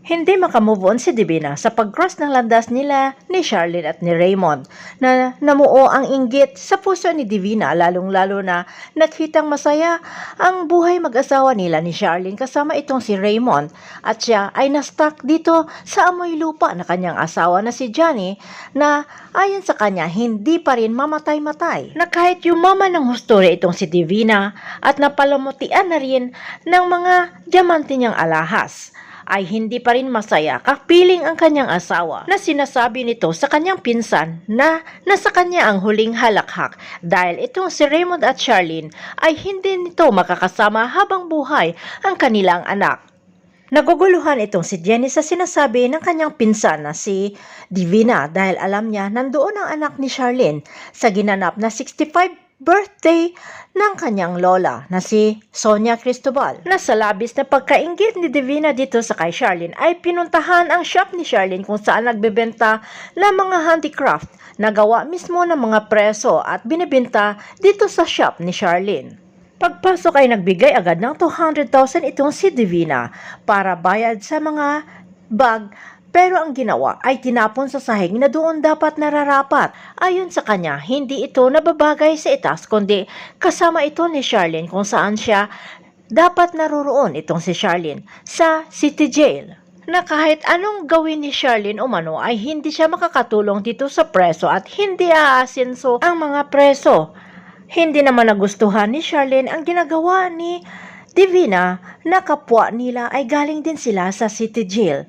Hindi makamove on si Divina sa pag-cross ng landas nila ni Charlene at ni Raymond na namuo ang inggit sa puso ni Divina lalong-lalo na nakitang masaya ang buhay mag-asawa nila ni Charlene kasama itong si Raymond at siya ay na-stuck dito sa amoy lupa na kanyang asawa na si Johnny na ayon sa kanya hindi pa rin mamatay-matay. Na kahit yumaman ng husture itong si Divina at napalamutian na rin ng mga diamante niyang alahas ay hindi pa rin masaya kapiling ang kanyang asawa na sinasabi nito sa kanyang pinsan na nasa kanya ang huling halakhak dahil itong si Raymond at Charlene ay hindi nito makakasama habang buhay ang kanilang anak. Naguguluhan itong si Jenny sa sinasabi ng kanyang pinsan na si Divina dahil alam niya nandoon ang anak ni Charlene sa ginanap na 65 birthday ng kanyang lola na si Sonia Cristobal. Na sa labis na pagkaingit ni Divina dito sa kay Charlene ay pinuntahan ang shop ni Charlene kung saan nagbebenta ng mga handicraft na gawa mismo ng mga preso at binibenta dito sa shop ni Charlene. Pagpasok ay nagbigay agad ng 200,000 itong si Divina para bayad sa mga bag pero ang ginawa ay tinapon sa sahig na doon dapat nararapat. Ayon sa kanya, hindi ito nababagay sa itas kundi kasama ito ni Charlene kung saan siya dapat naroroon itong si Charlene sa city jail na kahit anong gawin ni Charlene umano ay hindi siya makakatulong dito sa preso at hindi aasinso ang mga preso. Hindi naman nagustuhan ni Charlene ang ginagawa ni Divina na kapwa nila ay galing din sila sa city jail.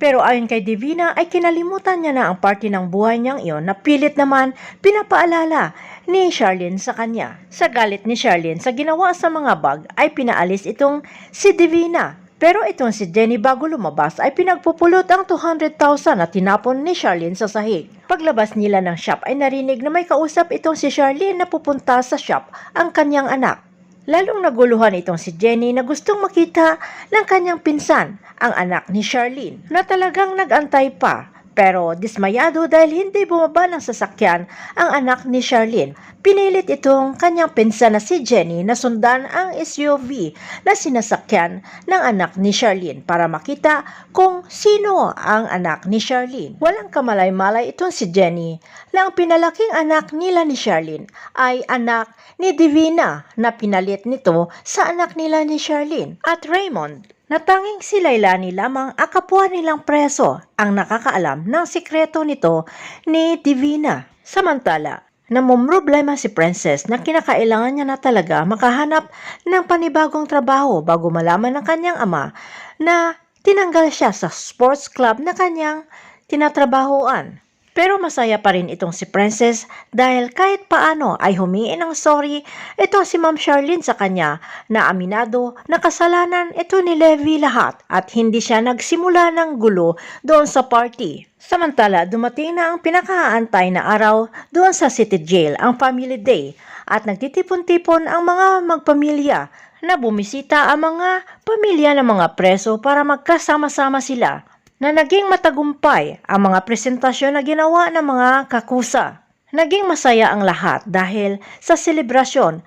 Pero ayon kay Divina ay kinalimutan niya na ang party ng buhay niyang iyon na pilit naman pinapaalala ni Charlene sa kanya. Sa galit ni Charlene sa ginawa sa mga bag ay pinaalis itong si Divina. Pero itong si Jenny bago lumabas ay pinagpupulot ang 200,000 na tinapon ni Charlene sa sahig. Paglabas nila ng shop ay narinig na may kausap itong si Charlene na pupunta sa shop ang kanyang anak. Lalong naguluhan itong si Jenny na gustong makita ng kanyang pinsan, ang anak ni Charlene, na talagang nagantay pa. Pero dismayado dahil hindi bumaba ng sasakyan ang anak ni Charlene. Pinilit itong kanyang pinsan na si Jenny na sundan ang SUV na sinasakyan ng anak ni Charlene para makita kung sino ang anak ni Charlene. Walang kamalay-malay itong si Jenny na ang pinalaking anak nila ni Charlene ay anak ni Divina na pinalit nito sa anak nila ni Charlene at Raymond na tanging si Lailani lamang ang kapwa nilang preso ang nakakaalam ng sikreto nito ni Divina. Samantala, namumroblema si Princess na kinakailangan niya na talaga makahanap ng panibagong trabaho bago malaman ng kanyang ama na tinanggal siya sa sports club na kanyang tinatrabahoan. Pero masaya pa rin itong si Princess dahil kahit paano ay humingi ng sorry ito si Ma'am Charlene sa kanya na aminado na kasalanan ito ni Levi lahat at hindi siya nagsimula ng gulo doon sa party. Samantala, dumating na ang pinakaantay na araw doon sa City Jail, ang Family Day, at nagtitipon-tipon ang mga magpamilya na bumisita ang mga pamilya ng mga preso para magkasama-sama sila na naging matagumpay ang mga presentasyon na ginawa ng mga kakusa. Naging masaya ang lahat dahil sa selebrasyon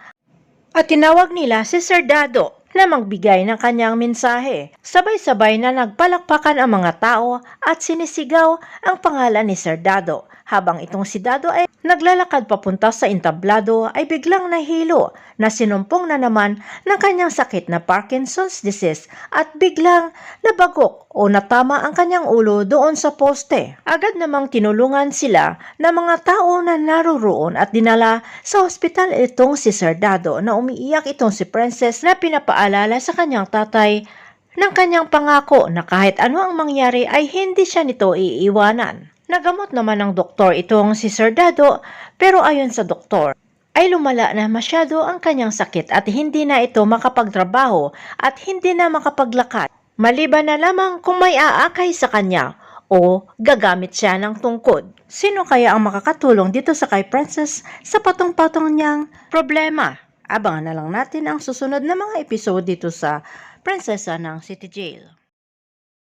at tinawag nila si Sir Dado na magbigay ng kanyang mensahe. Sabay-sabay na nagpalakpakan ang mga tao at sinisigaw ang pangalan ni Sir Dado. Habang itong si Dado ay naglalakad papunta sa entablado ay biglang nahilo na sinumpong na naman ng kanyang sakit na Parkinson's disease at biglang nabagok o natama ang kanyang ulo doon sa poste. Agad namang tinulungan sila ng mga tao na naroroon at dinala sa ospital itong si Sir Dado na umiiyak itong si Princess na pinapaalala sa kanyang tatay ng kanyang pangako na kahit ano ang mangyari ay hindi siya nito iiwanan. Nagamot naman ng doktor itong si Sir Dado pero ayon sa doktor ay lumala na masyado ang kanyang sakit at hindi na ito makapagtrabaho at hindi na makapaglakad. Maliban na lamang kung may aakay sa kanya o gagamit siya ng tungkod. Sino kaya ang makakatulong dito sa kay Princess sa patong-patong niyang problema? Abangan na lang natin ang susunod na mga episode dito sa Prinsesa ng City Jail.